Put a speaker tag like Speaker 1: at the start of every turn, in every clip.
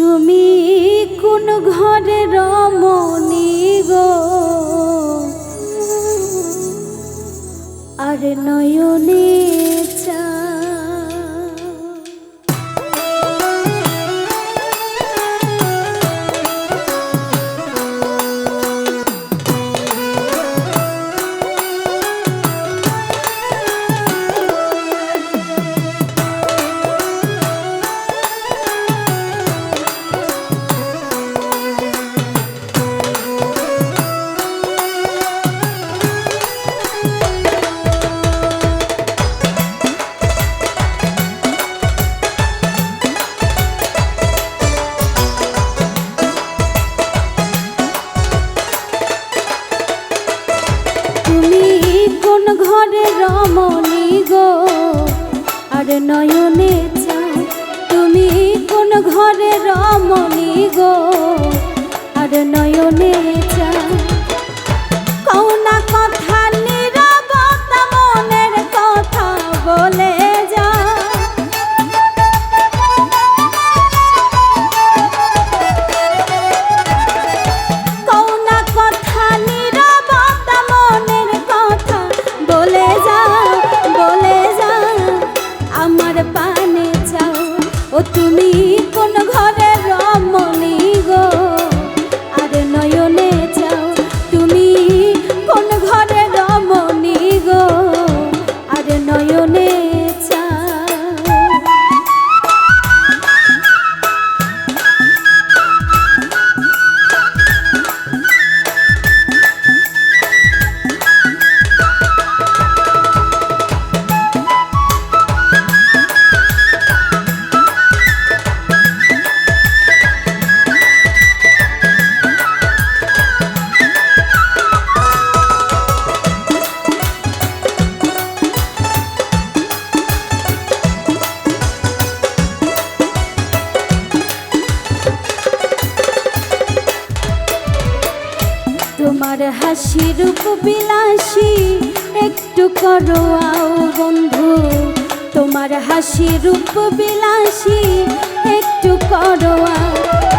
Speaker 1: তুমি কোন ঘরে রমণী গো? আর নয়নী গো আর নয়নে তোমার হাসি রূপ বিলাসী একটু করো আও বন্ধু। তোমার হাসি রূপ বিলাসী একটু করো আও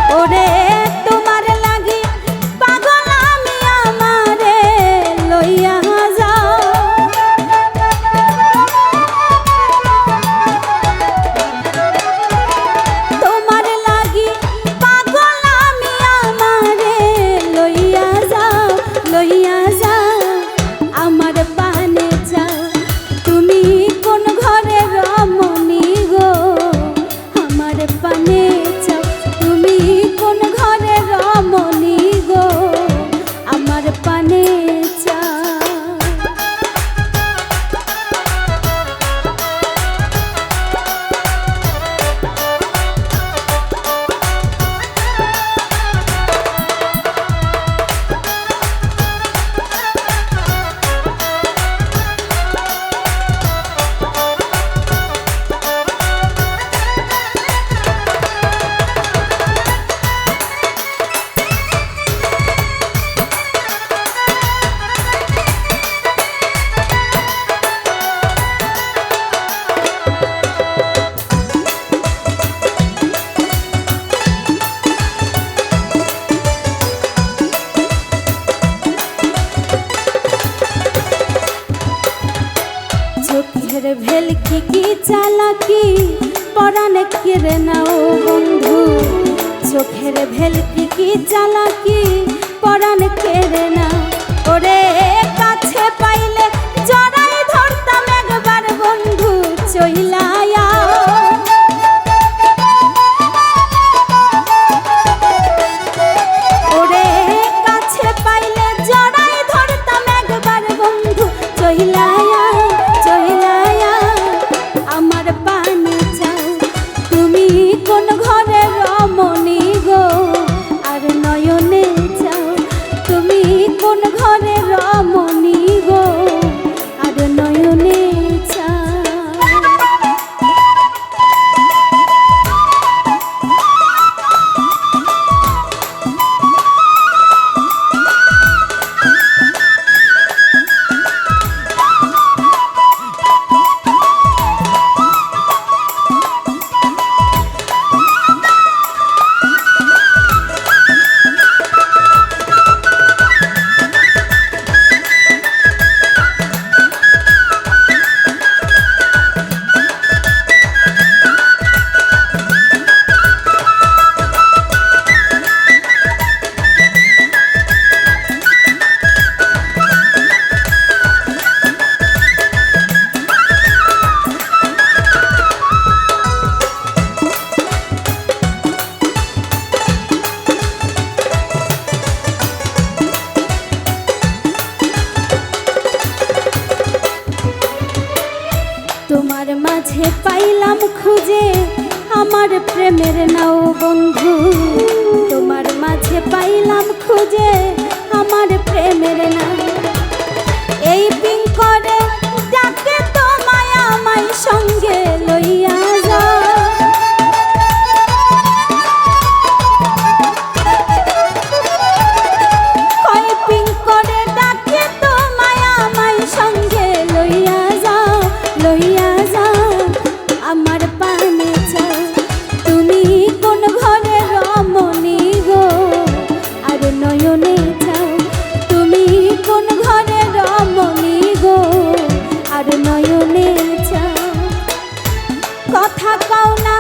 Speaker 1: बने চোখের ভেলকি কি চালাকি? পরানে কেড়ে নাও বন্ধু? চোখের ভেলকি কি চালাকি? পরানে কেড়ে না? ওরে কাছে পাইলে খুঁজে আমার প্রেমের নাও বন্ধু। কথা কও না।